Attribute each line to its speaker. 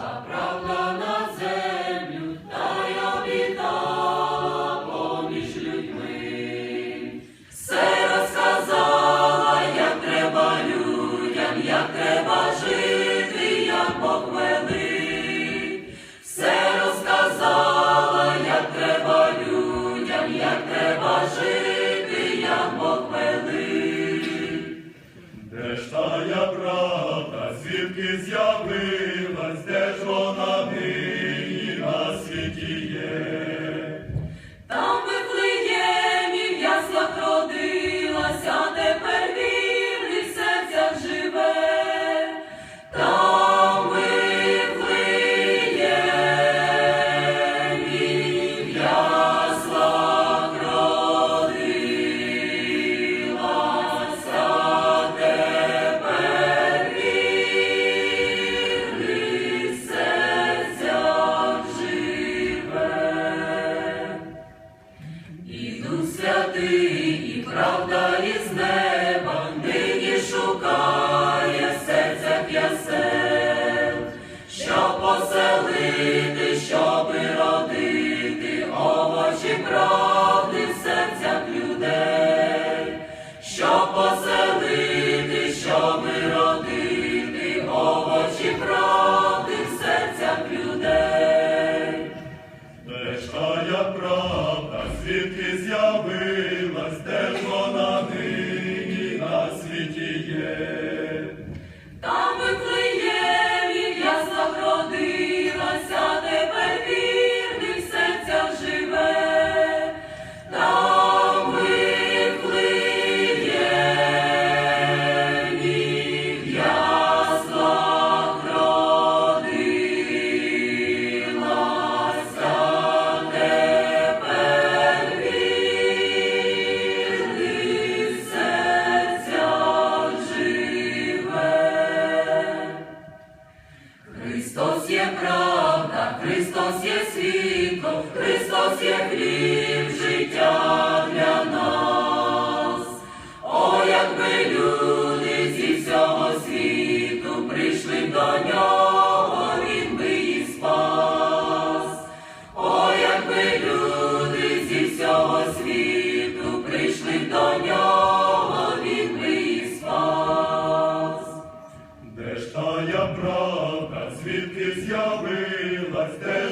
Speaker 1: Прийшла правда на землю, та й поміж людьми. Все розказала, як треба людям, як треба жити, як Бог. Все розказала, як треба людям, як треба жити, як Бог.
Speaker 2: Де ж тая правда, звідки з'явилась,
Speaker 1: поселити, щоби родити овочі правди в серцях людей.
Speaker 2: Де ж тая правда, звідки з'явилась, де вона нині на світі є?
Speaker 1: Христос є правда, Христос є світло, Христос є хліб життя для нас. О, якби люди зі всього світу прийшли до нього, він би їх спас. О, якби люди зі всього світу прийшли до нього, він би їх спас.
Speaker 2: Де ж тая правда, звідки з'явилась, де